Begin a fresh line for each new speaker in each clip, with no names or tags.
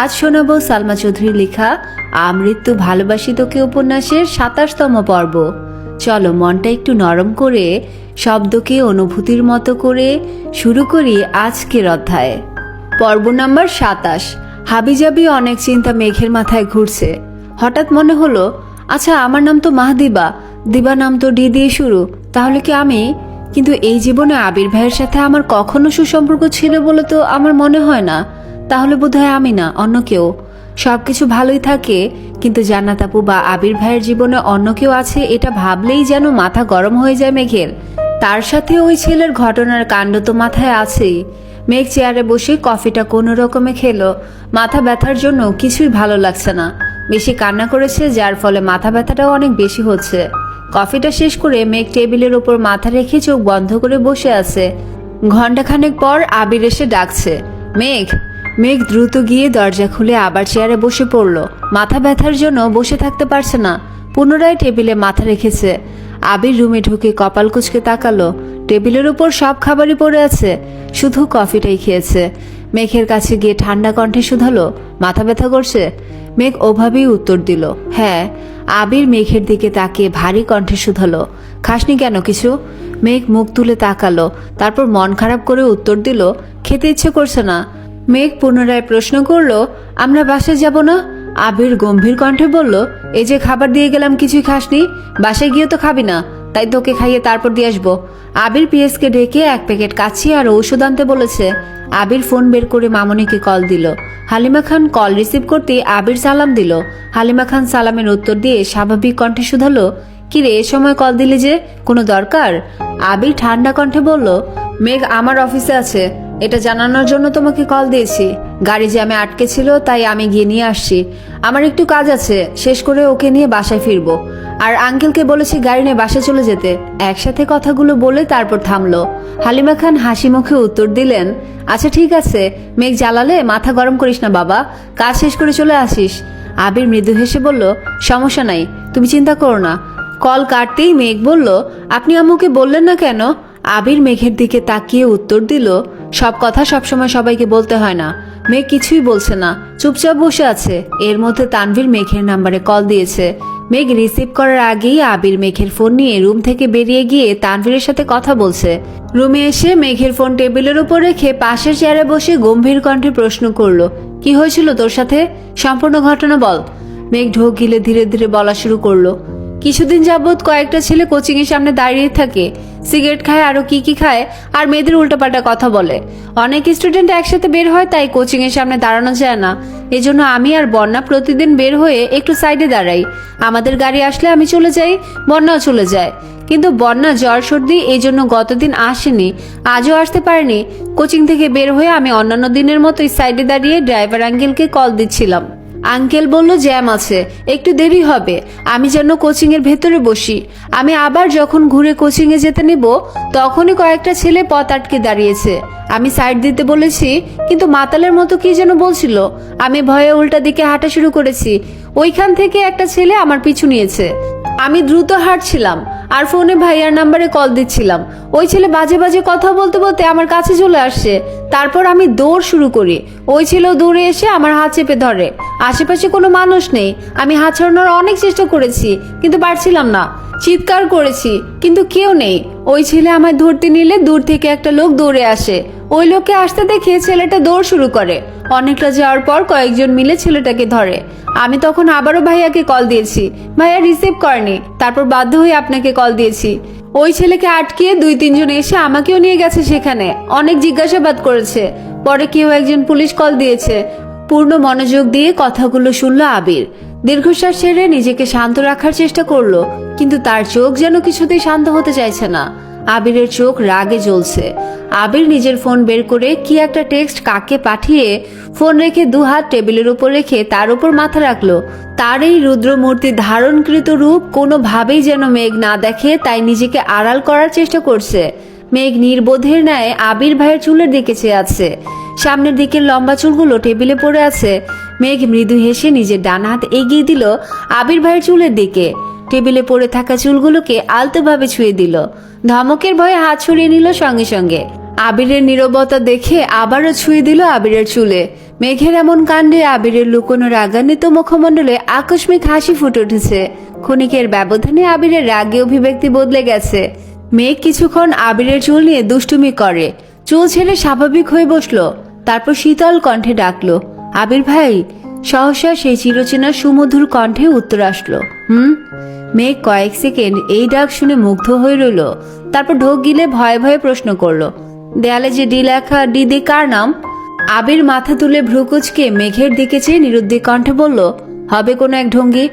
আজ শোনাবো সালমা চৌধুরী লেখা আমৃত্যু ভালোবাসি তোকে উপন্যাসের সাতাশতম পর্ব। চলো মনটা একটু নরম করে, শব্দকে অনুভূতির মতো করে শুরু করি আজকের অধ্যায়। পর্ব নাম্বার সাতাশ। হাবিজাবি অনেক চিন্তা মেঘের মাথায় ঘুরছে। হঠাৎ মনে হলো আচ্ছা আমার নাম তো মাহদিবা, দিবা নাম তো ডি দিয়ে শুরু, তাহলে কি আমি? কিন্তু এই জীবনে আবির ভাইয়ের সাথে আমার কখনো সুসম্পর্ক ছিল বলে তো আমার মনে হয় না। তাহলে বোধহয় আমি না, অন্য কেউ। সবকিছু ভালোই থাকে, কিন্তু জান্নাত আপু বা আবির ভাইয়ের জীবনে অন্য কেউ আছে এটা ভাবলেই যেন মাথা গরম হয়ে যায় মেঘের। তার সাথে ওই ছেলের ঘটনার কাণ্ড তো মাথায় আছেই। মেঘ চেয়ারে বসে কফিটা কোনো রকমে খেলো। মাথা ব্যথার জন্য কিছুই ভালো লাগছে না। বেশি কান্না করেছে, যার ফলে মাথা ব্যথাটাও অনেক বেশি হচ্ছে। কফিটা শেষ করে মেঘ টেবিলের ওপর মাথা রেখে চোখ বন্ধ করে বসে আছে। ঘন্টাখানেক পর আবির এসে ডাকছে, মেঘ মেঘ দ্রুত গিয়ে দরজা খুলে আবার চেয়ারে বসে পড়ল। মাথা ব্যথার জন্য বসে থাকতে পারছে না। পুনরায় টেবিলে মাথা রেখেছে। আবির রুমে ঢুকে কপাল কুচকে তাকালো। টেবিলের উপর সব খাবারই পড়ে আছে। শুধু কফিটাই খেয়েছে। মেঘের কাছে গিয়ে ঠান্ডা কণ্ঠে শুধালো, মাথা ব্যথা করছে? মেঘ ওভাবেই উত্তর দিল হ্যাঁ। আবির মেঘের দিকে তাকিয়ে ভারী কণ্ঠে শুধালো, খাসনি কেন কিছু? মেঘ মুখ তুলে তাকালো, তারপর মন খারাপ করে উত্তর দিল, খেতে ইচ্ছে করছে না। মেঘ পুনরায় প্রশ্ন করল, আমরা বাসায় যাব না? আবির গম্ভীর কণ্ঠে বলল এই যে খাবার দিয়ে গেলাম কিছুই খাসনি, বাসায় গিয়ে তো খাবি না, তাই তোকে খাইয়ে তারপর দিয়ে আসব। আবির পিএসকে ডেকে এক প্যাকেট কাছি আর ঔষধ আনতে বলেছে। আবির ফোন বের করে মামনিকে কল দিল। হালিমা খান কল রিসিভ করতে আবির সালাম দিল। হালিমা খান সালামের উত্তর দিয়ে স্বাভাবিক কণ্ঠে শুধালো কিরে এ সময় কল দিলি যে, কোনো দরকার? আবির ঠান্ডা কণ্ঠে বলল, মেঘ আমার অফিসে আছে এটা জানানোর জন্য তোমাকে কল দিয়েছি। গাড়ি জ্যামে আটকে ছিল, তাই আমি গিয়ে নিয়ে আসছি। আমার একটু কাজ আছে, শেষ করে ওকে নিয়ে বাসায় ফিরবো। আর আঙ্কেলকে বলেছি গাড়ি নিয়ে বাসায় চলে যেতে। একসাথে কথাগুলো বলে তারপর থামলো। হালিমা খান হাসি মুখে উত্তর দিলেন আচ্ছা ঠিক আছে, মেঘ জ্বালালে মাথা গরম করিস না বাবা, কাজ শেষ করে চলে আসিস। আবির মৃদু হেসে বলল, সমস্যা নাই, তুমি চিন্তা করো না। কল কাটতেই মেঘ বলল, আপনি আম্মুকে বললেন না কেন? আবির মেঘের দিকে তাকিয়ে উত্তর দিল সব কথা সবসময় সবাইকে বলতে হয় না। মেঘ কিছুই বলছে না। চুপচাপ বসে আছে। এর মধ্যে তানভীর মেঘের নাম্বারে কল দিয়েছে। মেঘ রিসিভ করার আগেই আবির মেঘের ফোন নিয়ে রুম থেকে বেরিয়ে গিয়ে তানভীরের সাথে কথা বলছে। রুমে এসে মেঘের ফোন টেবিলের উপর রেখে পাশের চেয়ারে বসে গম্ভীর কণ্ঠে প্রশ্ন করল, কি হয়েছিল তোর সাথে? সম্পূর্ণ ঘটনা বল। মেঘ ঢোক গিলে ধীরে ধীরে বলা শুরু করল কিছুদিন যাবৎ কয়েকটা ছেলে কোচিং এর সামনে দাঁড়িয়ে থাকে। সিগারেট খায়, আরও কি কি খায়, আর মেয়েদের উল্টোপাল্টা কথা বলে। অনেক স্টুডেন্ট একসাথে বের হয়, তাই কোচিং এর সামনে দাঁড়ানো যায় না। এজন্য আমি আর বন্যা প্রতিদিন বের হয়ে একটু সাইডে দাঁড়াই। আমাদের গাড়ি আসলে আমি চলে যাই, বন্যাও চলে যায়। কিন্তু বন্যা জ্বর, সর্দি এই জন্য গতদিন আসেনি। আজও আসতে পারেনি। কোচিং থেকে বের হয়ে আমি অন্যান্য দিনের মতোই সাইডে দাঁড়িয়ে ড্রাইভার আঙ্কেলকে কল দিচ্ছিলাম। আঙ্কেল বলল, জ্যাম আছে, একটু দেরি হবে। আমি যেন কোচিংয়ের ভেতরে বসি। আমি আবার যখন ঘুরে কোচিংয়ে যেতে নেব, তখনই কয়েকটা ছেলে পথ আটকে দাঁড়িয়েছে। আমি সাইড দিতে বলেছি, কিন্তু মাতালের মতো কি যেন বলছিল। আমি ভয়ে উল্টা দিকে হাঁটা শুরু করেছি। ওইখান থেকে একটা ছেলে আমার পিছু নিয়েছে। আমি দ্রুত হাঁটছিলাম আর ফোনে ভাইয়ার নাম্বারে কল দিচ্ছিলাম। ওই ছেলে বাজে বাজে কথা বলতে বলতে আমার কাছে চলে আসছে তারপর আমি দৌড় শুরু করি। ওই ছেলেও দৌড়ে এসে আমার হাত চেপে ধরে। আশেপাশে কোনো মানুষ নেই। আমি হাত ছাড়ানোর অনেক চেষ্টা করেছি, কিন্তু পারছিলাম না। চিৎকার করেছি, কিন্তু কেউ নেই। ওই ছেলে আমায় ধরতে নিলে দূর থেকে একটা লোক দৌড়ে আসে। ওই লোককে আসতে দেখে ছেলেটা দৌড় শুরু করে। অনেকটা যাওয়ার পর কয়েকজন মিলে ছেলেটাকে ধরে। আমি তখন আবারও ভাইয়াকে কল দিয়েছি। ভাইয়া রিসিভ করেনি, তারপর বাধ্য হয়ে আপনাকে কল দিয়েছি। ওই ছেলেকে আটকিয়ে দুই, তিনজন এসে আমাকেও নিয়ে গেছে সেখানে। অনেক জিজ্ঞাসাবাদ করেছে। পরে কেউ একজন পুলিশ কল দিয়েছে। পূর্ণ মনোযোগ দিয়ে কথাগুলো শুনলো আবির। দীর্ঘশ্বাস ছেড়ে নিজেকে শান্ত রাখার চেষ্টা করল, কিন্তু তার চোখ যেন কিছুতেই শান্ত হতে চাইছে না। আবিরের চোখ রাগে জ্বলছে। আবির নিজের ফোন বের করে কি একটা টেক্সট কাকে পাঠিয়ে ফোন রেখে দু হাত টেবিলের উপর রেখে তার উপর মাথা রাখল। তার এই রুদ্রমূর্তি ধারণকৃত রূপ কোনোভাবেই যেন মেঘ না দেখে তাই নিজেকে আড়াল করার চেষ্টা করছে। মেঘ নির্বোধের ন্যায় আবির ভাইয়ের চুলের দিকে চেয়ে আছে। সামনের দিকের লম্বা চুলগুলো টেবিলে পড়ে আছে। মেঘ মৃদু হেসে নিজের ডান হাত এগিয়ে দিল আবির ভাইয়ের চুলের দিকে। টেবিলে পড়ে থাকা চুলগুলোকে আলতোভাবে ছুঁয়ে দিল। ধমকের ভয়ে হাত ছড়িয়ে নিল সঙ্গে সঙ্গে। আবিরের নীরবতা দেখে আবারও ছুঁয়ে দিল আবিরের চুলে। মেঘের এমন কাণ্ডে আবিরের লুকোনো রাগান্বিত মুখমণ্ডলে আকস্মিক হাসি ফুটে উঠেছে। ক্ষণিকের ব্যবধানে আবিরের রাগে অভিব্যক্তি বদলে গেছে। মেঘ কিছুক্ষণ আবিরের চুল নিয়ে দুষ্টুমি করে। চুল ছেড়ে স্বাভাবিক হয়ে বসল। তারপর শীতল কণ্ঠে ডাকলো, আবির ভাই সহসা সেই চিরচেনা সুমধুর কণ্ঠে উত্তর আসলো, হুম? মেঘ কয়েক সেকেন্ড এই ডাক শুনে মুগ্ধ হয়ে রইল, তারপর ঢোক গিলে ভয়ে ভয়ে প্রশ্ন করল, দেয়ালে যে ডি লেখা, ডি কার নাম? আবির মাথা তুলে ভ্রুকুচকে মেঘের দিকে চেয়ে নিরুদ্দিক কণ্ঠে বলল, হবে কোনো এক ঢঙ্গি?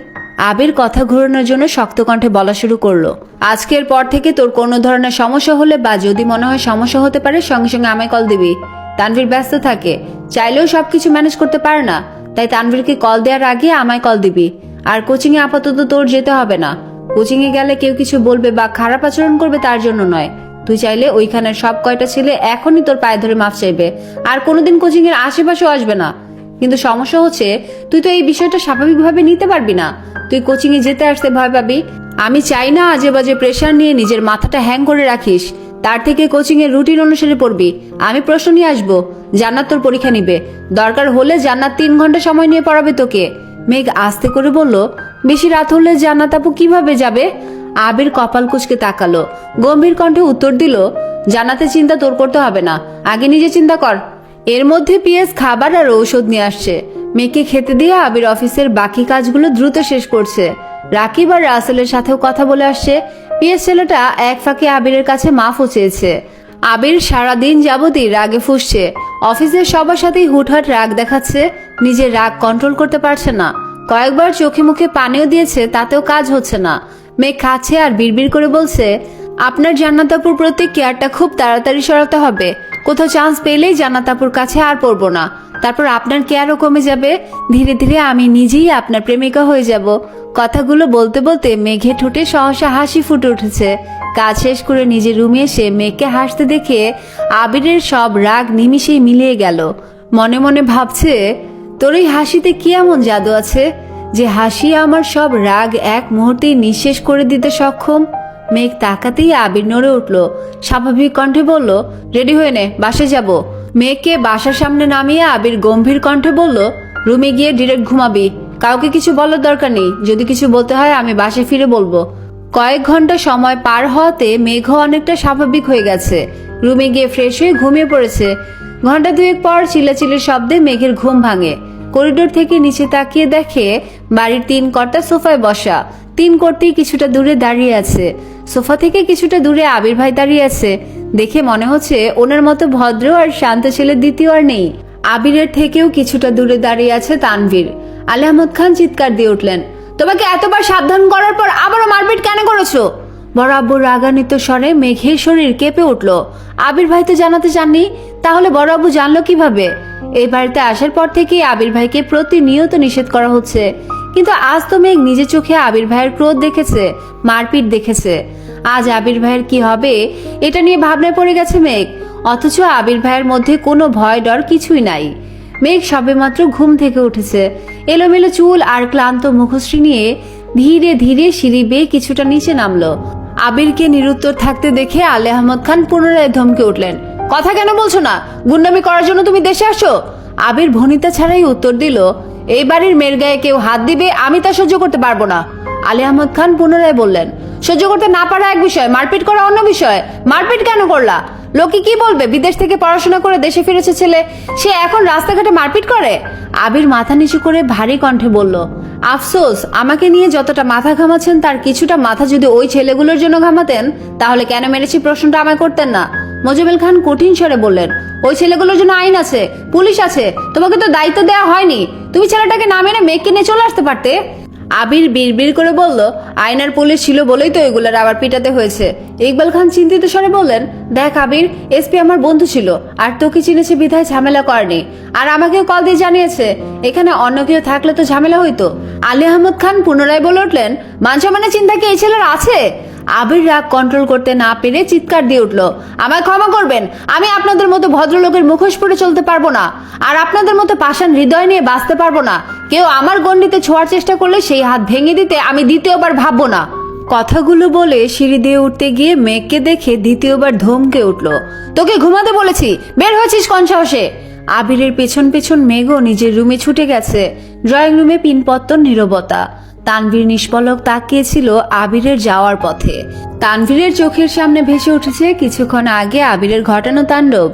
আবির কথা ঘোরানোর জন্য শক্ত কণ্ঠে বলা শুরু করল, আজকের পর থেকে তোর কোনো ধরনের সমস্যা হলে বা যদি মনে হয় সমস্যা হতে পারে সঙ্গে সঙ্গে আমায় কল দিবি। তানভীর ব্যস্ত থাকে, চাইলেও সবকিছু ম্যানেজ করতে পারে না। তাই তানভীরকে কল দেওয়ার আগে আমায় কল দিবি। আর কোচিং এ আপাতত তোর যেতে হবে না। কোচিং এ গেলে কেউ কিছু বলবে বা খারাপ আচরণ করবে তার জন্য নয়। তুই চাইলে ওইখানের সব কয়টা ছেলে এখনই তোর পায়ে ধরে মাফ চাইবে। আর কোনোদিন কোচিং এর আশেপাশেও আসবে না। কিন্তু সমস্যা হচ্ছে, তুই তো এই বিষয়টা স্বাভাবিকভাবে নিতে পারবি না। তুই কোচিং এ যেতে আসতে ভয় পাবি আমি চাই না আজে বাজে প্রেশার নিয়ে নিজের মাথাটা হ্যাং করে রাখিস। তার থেকে কোচিংয়ের রুটিন অনুসারে পড়বি। আমি প্রশ্ন নিয়ে আসব, জান্নাত তোর পরীক্ষা নিবে। দরকার হলে জান্নাত তিন ঘণ্টা সময় নিয়ে পড়াবে তোকে। মেঘ আস্তে করে বলল, বেশি রাত হলে জান্নাত আপু কীভাবে যাবে? আবির কপাল কুচকে তাকালো, গম্ভীর কণ্ঠে উত্তর দিল জানাতে চিন্তা তোর করতে হবে না, আগে নিজে চিন্তা কর। এর মধ্যে পিএস খাবার আর ঔষধ নিয়ে আসছে। মেয়েকে খেতে দিয়ে আবির অফিসের বাকি কাজগুলো দ্রুত শেষ করছে। রাকিব আর রাসেলের সাথেও কথা বলে আসছে, পিএস ছেলেটা এক ফাঁকে আবিরের কাছে মাফও চেয়েছে। আবির সারাদিন যাবতই রাগে ফুসছে। অফিসের সবার সাথেই হুটহাট রাগ দেখাচ্ছে, নিজের রাগ কন্ট্রোল করতে পারছে না। কয়েকবার চোখে মুখে পানিও দিয়েছে, তাতেও কাজ হচ্ছে না। মেয়ে খাচ্ছে আর বিড়বিড় করে বলছে আপনার জান্নাতাপুর প্রতি কেয়ারটা খুব তাড়াতাড়ি সরাতে হবে। কোথাও চান্স পেলেই জান্নাতাপুর কাছে আর পড়ব না। তারপর আপনার কেয়ারও কমে যাবে। ধীরে ধীরে আমি নিজেই আপনার প্রেমিকা হয়ে যাব। কথাগুলো বলতে বলতে মেঘে ঠোঁটে সহসা হাসি ফুটে উঠেছে। কাজ শেষ করে নিজের রুমে এসে মেঘকে হাসতে দেখে আবিরের সব রাগ নিমিষেই মিলিয়ে গেল। মনে মনে ভাবছে, তোর এই হাসিতে কি এমন জাদু আছে, যে হাসি আমার সব রাগ এক মুহূর্তেই নিঃশেষ করে দিতে সক্ষম? মেঘ তাকাতেই আবির নড়ে উঠল। স্বাভাবিক কণ্ঠে বলল, রেডি হয়ে নে, বাসে যাব। মেঘকে বাসার সামনে নামিয়ে আবির গম্ভীর কণ্ঠে বলল, রুমে গিয়ে ডিরেক্ট ঘুমাবি। কাউকে কিছু বলার দরকার নেই। যদি কিছু বলতে হয়, আমি বাসে ফিরে বলব। কয়েক ঘণ্টা সময় পার হওয়াতে মেঘ অনেকটা স্বাভাবিক হয়ে গেছে। রুমে গিয়ে ফ্রেশ হয়ে ঘুমিয়ে পড়েছে। ঘণ্টা দুয়েক পর চিল্লাচিল্লির শব্দে মেঘের ঘুম ভাঙে। করিডোর থেকে নিচে তাকিয়ে দেখে বাড়ির তিন কর্তা সোফায় বসা। তিন কর্তেই কিছুটা দূরে দাঁড়িয়ে আছে। সোফা থেকে কিছুটা দূরে আবির ভাই দাঁড়িয়ে আছে। দেখে মনে হচ্ছে ওনার মতো ভদ্র আর শান্ত ছেলে দ্বিতীয় আর নেই। আবিরের থেকেও কিছুটা দূরে দাঁড়িয়ে আছে তানভীর। আলী আহমদ খান চিৎকার দিয়ে উঠলেন, তোমাকে এতবার সাবধান করার পর আবারও মারপিট কেন করেছ? বড় আব্বুর রাগান্বিত স্বরে মেঘের শরীর কেঁপে উঠল। আবির ভাই তো জানাতে চাননি, তাহলে আব্বু জানলো কীভাবে? এই বাড়িতে আসার পর থেকেই আবির ভাইকে প্রতিনিয়ত নিষেধ করা হচ্ছে। কিন্তু আজ তো মেঘ নিজে চোখে আবির ভাইয়ের ক্রোধ দেখেছে, মারপিট দেখেছে। আজ আবির ভাইয়ের কি হবে? এটা নিয়ে ভাবনায় পড়ে গেছে মেঘ। অথচ আবির ভাইয়ের মধ্যে কোনো ভয় ডর কিছুই নাই। মেঘ সবেমাত্র ঘুম থেকে উঠেছে। এলোমেলো চুল আর ক্লান্ত মুখশ্রী নিয়ে ধীরে ধীরে সিঁড়ি বেয়ে কিছুটা নিচে নামলো। আবিরকে নিরুত্তর থাকতে দেখে আলে আহমদ খান পুনরায় ধমকে উঠলেন, কথা কেন বলছো না? গুন্ডামি করার জন্য তুমি দেশে আসো আবির ভনিতা ছাড়াই উত্তর দিল, এই বাড়ির মেয়ের গায়ে কেউ হাত দিবে, আমি তা সহ্য করতে পারব না। আলী আহমদ খান পুনরায় বললেন সহ্য করতে না পারা এক বিষয়, মারপিট করা অন্য বিষয়। মারপিট কেন করলা? লোকে কি বলবে? বিদেশ থেকে পড়াশোনা করে দেশে ফিরেছে ছেলে, সে এখন রাস্তাঘাটে মারপিট করে? আবির মাথা নিচু করে ভারী কণ্ঠে বলল, আফসোস, আমাকে নিয়ে যতটা মাথা ঘামাচ্ছেন, তার কিছুটা মাথা যদি ওই ছেলেগুলোর জন্য ঘামাতেন, তাহলে কেন মেরেছি প্রশ্নটা আমায় করতেন না? মজিবুল খান কঠিন স্বরে বললেন, ওই ছেলেগুলোর জন্য আইন আছে, পুলিশ আছে, তোমাকে তো দায়িত্ব দেওয়া হয়নি। তুমি ছেলেটাকে না মেনে মেয়েকে নিয়ে চলে আসতে পারতে? আবির বিড়বিড় করে বলল, আয়নার পুলিশ ছিল বলেই তো এগুলোর আবার পিটাতে হয়েছে। ইকবাল খান চিন্তিত স্বরে বললেন, দেখ আবির, এসপি আমার বন্ধু ছিল, আর তোকে চিনেছে বিধায় ঝামেলা করেনি। আর আমাকেও কল দিয়ে জানিয়েছে, এখানে অন্য কেউ থাকলে তো ঝামেলা হইতো। আলী আহমদ খান পুনরায় বলে উঠলেন মানসম্মানের চিন্তা কি এই ছেলের আছে? আবির রাগ কন্ট্রোল করতে না পেরে চিৎকার দিয়ে উঠল। আমায় ক্ষমা করবেন, আমি আপনাদের মতো ভদ্রলোকের মুখোশ পরে চলতে পারব না, আর আপনাদের মতো পাষাণ হৃদয় নিয়ে বাঁচতে পারব না। কেউ আমার গণ্ডিতে ছোঁয়ার চেষ্টা করলে সেই হাত ভেঙে দিতে আমি দ্বিতীয়বার ভাববো না। কথাগুলো বলে সিঁড়ি দিয়ে উঠতে গিয়ে মেঘকে দেখে দ্বিতীয়বার ধমকে উঠল, তোকে ঘুমাতে বলেছি, বের হয়েছিস কোন সাহসে? আবিরের পেছন পেছন মেঘও নিজের রুমে ছুটে গেছে, ড্রয়িং রুমে পিনপত্তর নীরবতা। তানভীর নিষ্পলক তাকিয়েছিল আবিরের যাওয়ার পথে। তানভীরের চোখের সামনে ভেসে উঠেছে কিছুক্ষণ আগে আবিরের ঘটানো তাণ্ডব।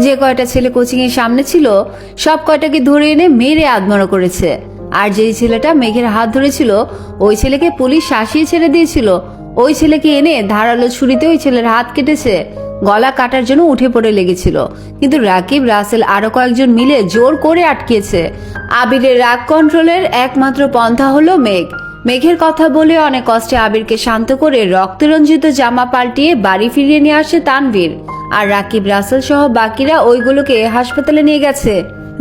যে কয়টা ছেলে কোচিং এর সামনে ছিল, সব কয়টাকে ধরে এনে মেরে আদমরা করেছে। আর যেই ছেলেটা মেঘের হাত ধরেছিল, ওই ছেলেকে পুলিশ শাসিয়ে ছেড়ে দিয়েছিল। ওই ছেলেকে এনে ধারালো ছুরিতে ওই ছেলের হাত কেটেছে। গলা কাটার জন্য উঠে পড়ে লেগেছিল। কিন্তু রাকিব, রাসেল আরও কয়েকজন মিলে জোর করে আটকেছে। আবিরের রাগ কন্ট্রোলের একমাত্র পন্থা হলো মেঘ। মেঘের কথা বলে অনেক কষ্টে আবিরকে শান্ত করে রক্তরঞ্জিত জামা পাল্টিয়ে বাড়ি ফিরিয়ে নিয়ে আসে তানভীর। আর রাকিব, রাসেল সহ বাকিরা ওইগুলোকে হাসপাতালে নিয়ে গেছে,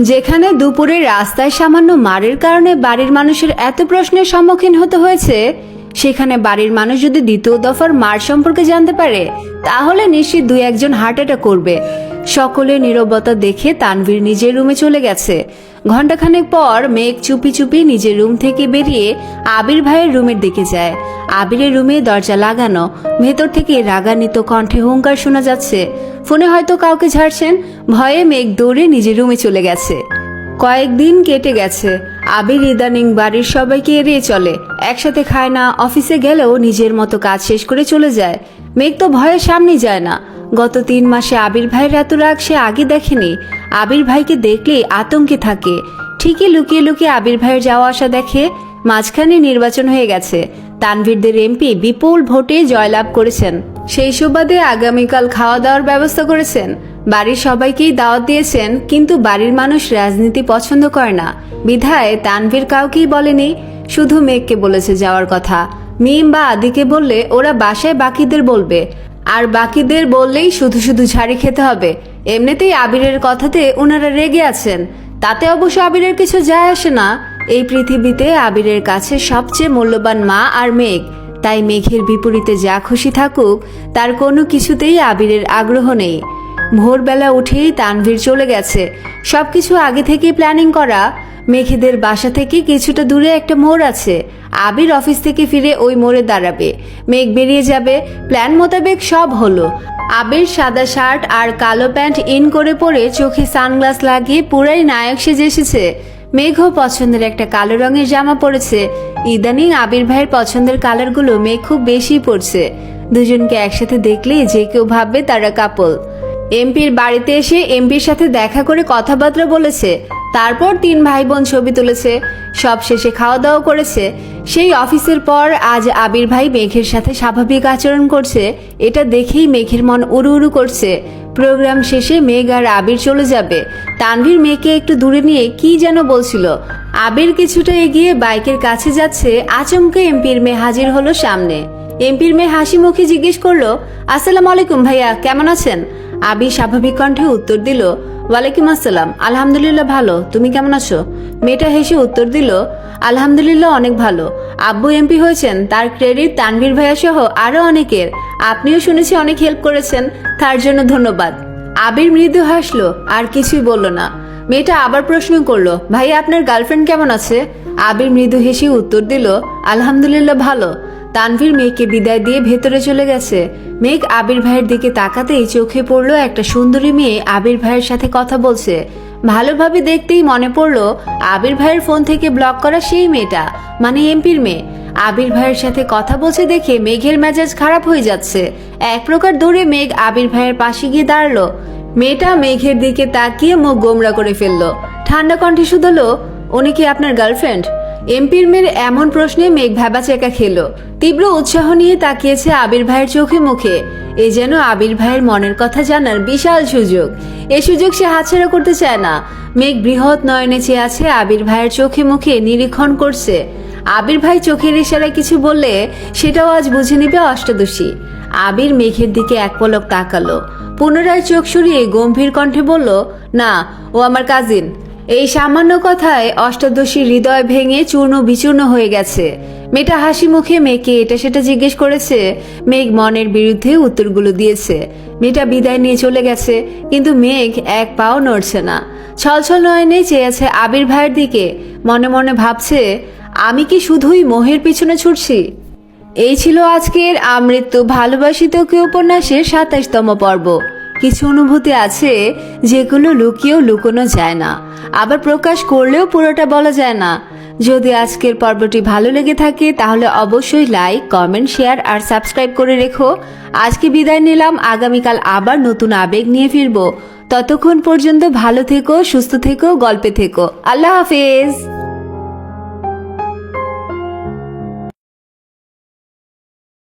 যেখানে দুপুরে রাস্তায় সামান্য মারের কারণে বাড়ির মানুষের এত প্রশ্নের সম্মুখীন হতে হয়েছে সেখানে বাড়ির মানুষ যদি দ্বিতীয় দফার মার সম্পর্কে জানতে পারে, তাহলে নিশ্চিত দুই একজন হার্ট অ্যাটাক করবে। সকলে নীরবতা দেখে তানভীর নিজের রুমে চলে গেছে। ঘন্টাখানেক পর মেঘ চুপি চুপি নিজের রুম থেকে বেরিয়ে আবির ভাইয়ের রুমের দিকে যায়। আবিরের রুমে দরজা লাগানো, ভেতর থেকে রাগান্বিত কণ্ঠে হুঙ্কার শোনা যাচ্ছে। ফোনে হয়তো কাউকে ঝাড়ছেন, ভয়ে মেঘ দৌড়ে নিজের রুমে চলে গেছে। কয়েকদিন কেটে গেছে। আবির ইদানিং বাড়ির সবাইকে এড়িয়ে চলে। একসাথে খায় না, অফিসে গেলেও নিজের মতো কাজ শেষ করে চলে যায়। মেঘ তো ভয়ের সামনে যায় না। গত তিন মাসে আবির ভাইয়ের এত রাগ সে আগে দেখেনি। আবির ভাইকে দেখলেই আতঙ্কে থাকে। ঠিকই লুকিয়ে লুকিয়ে আবির ভাইয়ের যাওয়া আসা দেখে মাঝখানে নির্বাচন হয়ে গেছে। তানভীরদের এমপি বিপুল ভোটে জয়লাভ করেছেন। সেই সুবাদে আগামীকাল খাওয়া দাওয়ার ব্যবস্থা করেছেন। বাড়ির সবাইকেই দাওয়াত দিয়েছেন, কিন্তু বাড়ির মানুষ রাজনীতি পছন্দ করে না। বিধায় তানভীর কাউকেই বলেনি, শুধু মেঘকে বলেছে যাওয়ার কথা। মিম বা আদিকে বললে ওরা বাসায় বাকিদের বলবে। আর বাকিদের বললেই শুধু শুধু ঝাড়ি খেতে হবে। এমনিতেই আবিরের কথাতে ওনারা রেগে আছেন। তাতে অবশ্য আবিরের কিছু যায় আসে না। এই পৃথিবীতে আবিরের কাছে সবচেয়ে মূল্যবান মা আর মেঘ। তাই মেঘের বিপরীতে যা খুশি থাকুক, তার কোনো কিছুতেই আবিরের আগ্রহ নেই। ভোরবেলা উঠেই তানভীর চলে গেছে। সবকিছু আগে থেকে প্ল্যানিং করা। মেঘেদের বাসা থেকে কিছুটা দূরে একটা মোড় আছে। আবির অফিস থেকে ফিরে ওই মোড়ে দাঁড়াবে। মেঘ বেরিয়ে যাবে। প্ল্যান মোতাবেক সব হলো। আবির সাদা শার্ট আর কালো প্যান্ট ইন করে পরে চোখে সানগ্লাস লাগিয়ে পুরাই নায়ক সেজে এসেছে। মেঘও পছন্দের একটা কালো রঙের জামা পরেছে। ইদানিং আবির ভাইয়ের পছন্দের কালারগুলো মেঘ খুব বেশি পড়ছে দুজনকে একসাথে দেখলে যে কেউ ভাববে তারা কাপল এমপির বাড়িতে এসে এমপির সাথে দেখা করে কথাবার্তা বলেছে। তারপর তিন ভাই বোন ছবি তুলেছে। সব শেষে খাওয়া দাওয়া করেছে। সেই অফিসের পর আজ আবির ভাই মেঘের সাথে স্বাভাবিক আচরণ করছে। এটা দেখেই মেঘের মন উড়ু উড়ু করছে। প্রোগ্রাম শেষে মেঘ আর আবির চলে যাবে। তানভীর মেয়েকে একটু দূরে নিয়ে কি যেন বলছিল। আবির কিছুটা এগিয়ে বাইকের কাছে যাচ্ছে। আচমকে এমপির মেয়ে হাজির হলো সামনে। এমপির মেয়ে হাসি মুখে জিজ্ঞেস করল, আসসালামু আলাইকুম ভাইয়া, কেমন আছেন? আবির স্বাভাবিক কণ্ঠে উত্তর দিল, ওয়ালাইকুম আসসালাম। আলহামদুলিল্লাহ ভালো। তুমি কেমন আছো? মেয়েটা হেসে উত্তর দিল, আলহামদুলিল্লাহ অনেক ভালো। আব্বু এমপি হয়েছেন, তার ক্রেডিট তানভীর ভাইয়া সহ আরও অনেকের। আপনিও শুনেছি অনেক হেল্প করেছেন, তার জন্য ধন্যবাদ। আবির মৃদু হাসলো, আর কিছুই বলল না। মেয়েটা আবার প্রশ্ন করল ভাই আপনার গার্লফ্রেন্ড কেমন আছে? আবির মৃদু হেসে উত্তর দিল, আলহামদুলিল্লাহ ভালো। তানভীর মেয়েকে বিদায় দিয়ে ভেতরে চলে গেছে। মেঘ আবির ভাইয়ের দিকে তাকাতেই চোখে পড়ল একটা সুন্দরী মেয়ে আবির ভাইয়ের সাথে কথা বলছে। ভালোভাবে দেখতেই মনে পড়ল আবির ভাইয়ের ফোন থেকে ব্লক করা সেই মেয়েটা মানে এমপির মেয়ে। আবির ভাইয়ের সাথে কথা বলছে দেখে মেঘের মেজাজ খারাপ হয়ে যাচ্ছে। এক প্রকার দৌড়ে মেঘ আবির ভাইয়ের পাশে গিয়ে দাঁড়াল। মেয়েটা মেঘের দিকে তাকিয়ে মুখ গোমরা করে ফেলল। ঠান্ডা কণ্ঠে শুধলো, উনি কি আপনার গার্লফ্রেন্ড? এমপির মেয়ের এমন প্রশ্নে মেঘ ভেবা চেকা খেলো। তীব্র উৎসাহ নিয়ে তাকিয়েছে আবির ভাইয়ের চোখে মুখে। এ যেন আবির ভাইয়ের মনের কথা জানার বিশাল সুযোগ। এ সুযোগ সে হাতছাড়া করতে চায় না। মেঘ বৃহৎ নয়নে চেয়ে আছে আবির ভাইয়ের চোখে মুখে নিরীক্ষণ করছে। আবির ভাই চোখের ইশারায় কিছু বললে সেটাও আজ বুঝে নিবে অষ্টাদশী। আবির মেঘের দিকে এক পলক তাকালো। পুনরায় চোখ সরিয়ে গম্ভীর কণ্ঠে বলল, না, ও আমার কাজিন এই সামান্য কথায় অষ্টাদশী হৃদয় ভেঙে চূর্ণ বিচূর্ণ হয়ে গেছে। মেয়েটা হাসি মুখে মেয়েকে এটা সেটা জিজ্ঞেস করেছে। মেঘ মনের বিরুদ্ধে উত্তরগুলো দিয়েছে। মেয়েটা বিদায় নিয়ে চলে গেছে, কিন্তু মেঘ এক পাও নড়ছে না। ছলছল নয়নে চেয়েছে আবির ভাইয়ের দিকে। মনে মনে ভাবছে, আমি কি শুধুই মোহের পিছনে ছুটছি? এই ছিল আজকের আমৃত্যু ভালোবাসি তোকে উপন্যাসের সাতাশতম পর্ব। কিছু অনুভূতি আছে, যেগুলো লুকিয়েও লুকোনো যায় না। আবার প্রকাশ করলেও পুরোটা বলা যায় না। যদি আজকের পর্বটি ভালো লেগে থাকে, তাহলে অবশ্যই লাইক কমেন্ট শেয়ার আর সাবস্ক্রাইব করে রেখো। আজকে বিদায় নিলাম, আগামীকাল আবার নতুন আবেগ নিয়ে ফিরবো। ততক্ষণ পর্যন্ত ভালো থেকো, সুস্থ থেকো, গল্পে থেকো। আল্লাহ হাফেজ!